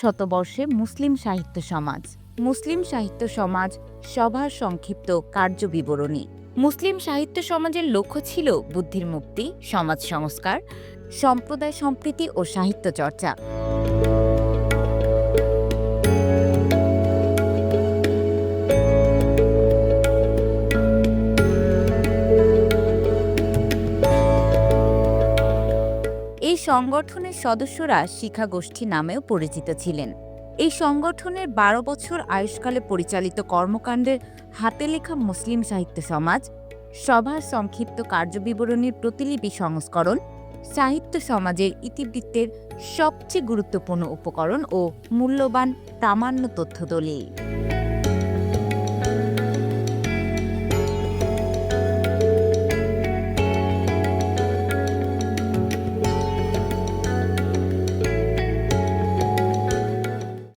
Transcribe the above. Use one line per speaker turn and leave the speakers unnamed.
শতবর্ষে মুসলিম সাহিত্য সমাজ। মুসলিম সাহিত্য সমাজ সভার সংক্ষিপ্ত কার্য বিবরণী মুসলিম সাহিত্য সমাজের লক্ষ্য ছিল বুদ্ধির মুক্তি, সমাজ সংস্কার, সম্প্রদায় সম্প্রীতি ও সাহিত্য চর্চা। এই সংগঠনের সদস্যরা শিখা শিক্ষাগোষ্ঠী নামেও পরিচিত ছিলেন। এই সংগঠনের বারো বছর আয়ুষ্কালে পরিচালিত কর্মকাণ্ডের হাতে লেখা মুসলিম সাহিত্য সমাজ, সভার সংক্ষিপ্ত কার্যবিবরণীর প্রতিলিপি সংস্করণ, সাহিত্য সমাজের ইতিবৃত্তের সবচেয়ে গুরুত্বপূর্ণ উপকরণ ও মূল্যবান প্রামাণ্য তথ্য দলিল